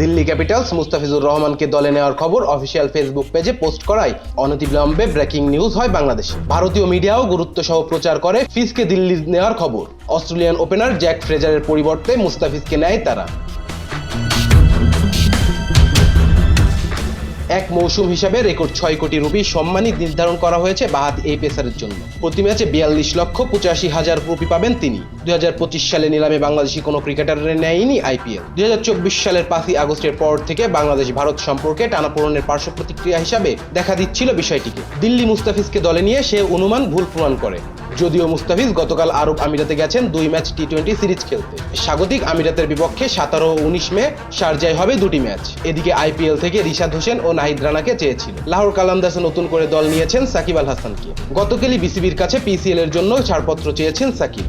Delhi Capitals, Mustafizur রহমানকে দলে নেওয়ার খবর অফিসিয়াল ফেসবুক পেজে পোস্ট করায় অনতিবিলম্বে ব্রেকিং নিউজ হয় বাংলাদেশে। ভারতীয় মিডিয়াও গুরুত্ব সহ প্রচার করে ফিজকে দিল্লি নেওয়ার খবর। অস্ট্রেলিয়ান ওপেনার জ্যাক ফ্রেজারের পরিবর্তে মুস্তাফিজকে নেয় তারা। এক মৌসুম হিসাবে রেকর্ড ছয় কোটি রুপি সম্মানই নির্ধারণ করা হয়েছে বাহাত এই পেসারের জন্য। প্রতি ম্যাচে বিয়াল্লিশ লক্ষ পঁচাশি হাজার রুপি পাবেন তিনি। দুই হাজার পঁচিশ সালে নিলামে বাংলাদেশি কোনো ক্রিকেটারের নেয়নি আইপিএল। দুই হাজার চব্বিশ সালের পাঁচই আগস্টের পর থেকে বাংলাদেশ ভারত সম্পর্কে টানাপোড়েনের পার্শ্ব প্রতিক্রিয়া হিসাবে দেখা দিচ্ছিল বিষয়টিকে। দিল্লি মুস্তাফিজকে দলে নিয়ে সে অনুমান ভুল প্রমাণ করে। যদিও মুস্তাফিজ গতকাল আরব আমিরাতে গেছেন দুই ম্যাচ টি টোয়েন্টি সিরিজ খেলতে। স্বাগতিক আমিরাতের বিপক্ষে সতেরো উনিশ মে শারজায় হবে দুটি ম্যাচ। এদিকে আইপিএল থেকে রিশাদ হোসেন ও নাহিদ রানাকে চেয়েছিল। লাহোর কালান্দাসে নতুন করে দল নিয়েছেন সাকিব আল হাসানকে। গতকালই বিসিবির কাছে পিসিএল এর জন্য ছাড়পত্র চেয়েছেন সাকিব।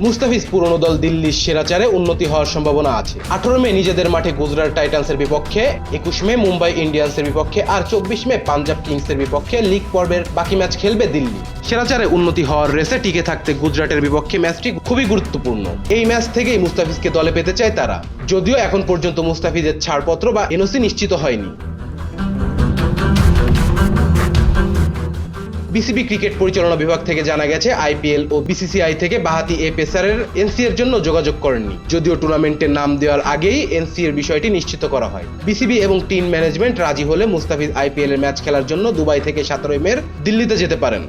মুস্তাফিজ পুরনো দল দিল্লির সেরাচারে উন্নতি হওয়ার সম্ভাবনা আছে। আঠারো মে নিজেদের মাঠে গুজরাট টাইটান্সের বিপক্ষে, একুশ মে মুম্বাই ইন্ডিয়ান্সের বিপক্ষে আর চব্বিশ মে পাঞ্জাব কিংসের বিপক্ষে লিগ পর্বের বাকি ম্যাচ খেলবে দিল্লি। সেরাচারে উন্নতি হওয়ার রেসে টিকে থাকতে গুজরাটের বিপক্ষে ম্যাচটি খুবই গুরুত্বপূর্ণ। এই ম্যাচ থেকেই মুস্তাফিজকে দলে পেতে চায় তারা। যদিও এখন পর্যন্ত মুস্তাফিজের ছাড়পত্র বা এনওসি নিশ্চিত হয়নি। বিসিবি ক্রিকেট পরিচালনা বিভাগ থেকে জানা গেছে, আইপিএল ও বিসিসিআই থেকে বাহাতি এ পেসারের এনসি এর জন্য যোগাযোগ করেননি। যদিও টুর্নামেন্টের নাম দেওয়ার আগেই এনসি এর বিষয়টি নিশ্চিত করা হয়। বিসিবি এবং টিম ম্যানেজমেন্ট রাজি হলে মুস্তাফিজ আইপিএল এর ম্যাচ খেলার জন্য দুবাই থেকে সতেরোই মের দিল্লিতে যেতে পারেন।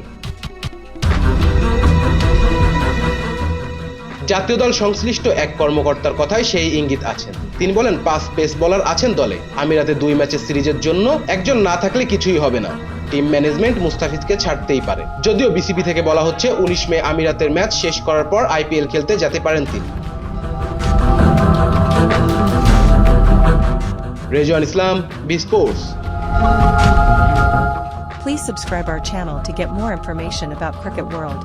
জাতীয় দল সংশ্লিষ্ট এক কর্মকর্তার কথায় সেই ইঙ্গিত আছেন। তিনি বলেন, পাঁচ পেস বলার আছেন দলে। আমিরাতে দুই ম্যাচের সিরিজের জন্য একজন না থাকলে কিছুই হবে না। টিম ম্যানেজমেন্ট মুস্তাফিজকে ছাড়তেই পারে। যদিও বিসিবি থেকে বলা হচ্ছে, উনিশ মে আমিরাতের ম্যাচ শেষ করার পর আইপিএল খেলতে যেতে পারেন তিনি। Rezwan Islam, B sports. Please subscribe our channel to get more information about Cricket World.